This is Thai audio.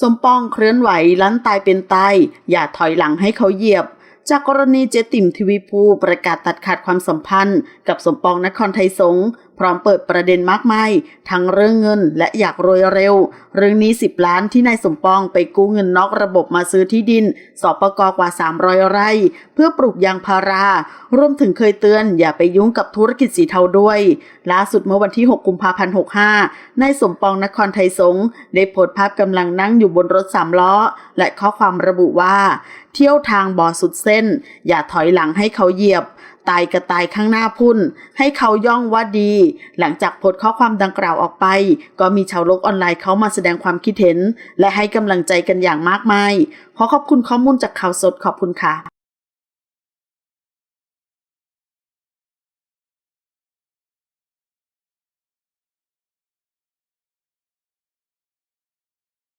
สมปองเคลื่อนไหวลั่นตายเป็นตายอย่าถอยหลังให้เขาเหยียบ จากกรณีเจติ่มทีวีภูประกาศตัดขาดความสัมพันธ์ กับสมปองนครไทยสง พร้อมเปิดประเด็นมากมาย ทั้งเรื่องเงินและอยากรวยเร็ว เรื่องนี้ 10 ล้านที่นายสมปองไปกู้เงินนอกระบบมาซื้อที่ดิน สปกกว่า 300 ไร่ เพื่อปลูกยางพารา รวมถึงเคยเตือนอย่าไปยุ่งกับธุรกิจสีเทาด้วย ล่าสุดเมื่อวันที่ 6 กุมภาพันธ์ 65 นายสมปองนครไทยสงได้โพสต์ภาพกำลังนั่งอยู่บนรถสามล้อ และข้อความระบุว่า เที่ยวทางบ่อสุดเส้น อย่าถอยหลังให้เขาเหยียบตายกระตายข้างหน้าพุ่น ให้เขาย่องว่าดี หลังจากโพสข้อความดังกล่าวออกไป ก็มีชาวโลกออนไลน์เขามาแสดงความคิดเห็น และให้กำลังใจกันอย่างมากมาย ขอขอบคุณข้อมูลจากข่าวสดขอบคุณค่ะ